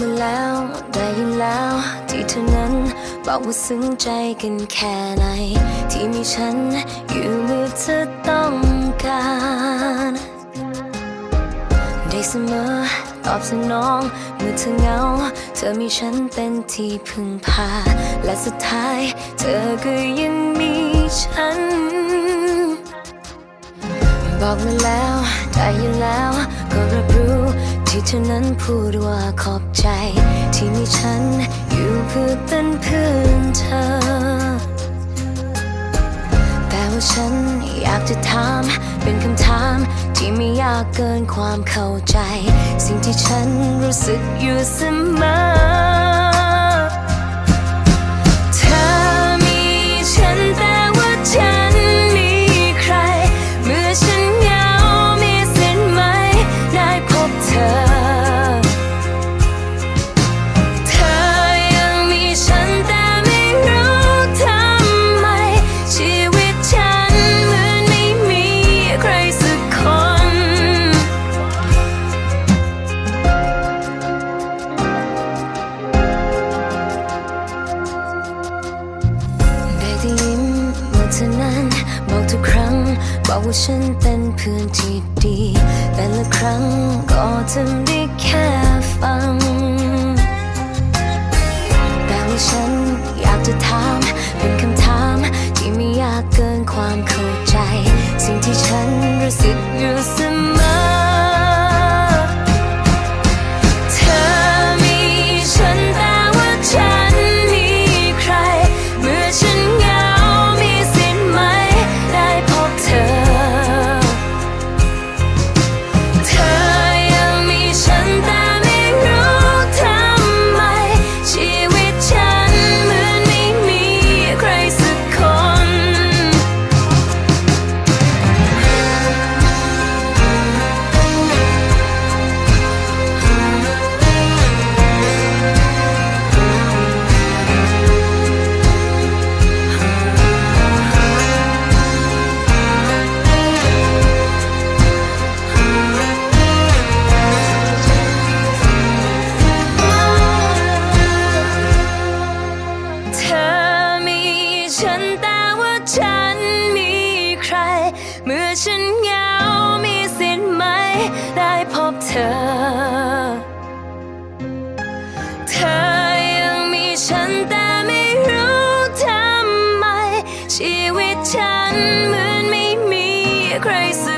มาแล้ว ได้ยินแล้ว ที่เธอนั้น บอกว่าซึ้งใจกันแค่ไหน ที่มีฉันอยู่เมื่อเธอต้องการ ได้เสมอตอบสนองเมื่อเธอเหงา เธอมีฉันเป็นที่พึ่งพา และสุดท้าย เธอก็ยังมีฉัน บอกมาแล้ว ได้ยินแล้ว ก็รับรู้ ที่เธอนั้นพูดว่าขอบใจ ที่มีฉันอยู่เพื่อเป็นเพื่อนเธอ แต่ว่าฉันอยากจะถาม เป็นคำถามที่ไม่ยากเกินความเข้าใจ สิ่งที่ฉันรู้สึกอยู่เสมอ ได้ยิ้มเมื่อเธอนั้นบอกทุกครั้ง บอกว่าฉันเป็นเพื่อนที่ดี แต่ละครั้งก็ทำได้แค่ฟัง ฉันแต่ว่าฉันมีใคร เมื่อฉันเหงา มีสิทธิ์ไหม ได้พบเธอ เธอยังมีฉันแต่ไม่รู้ทำไม ชีวิตฉันเหมือนไม่มีใครสัก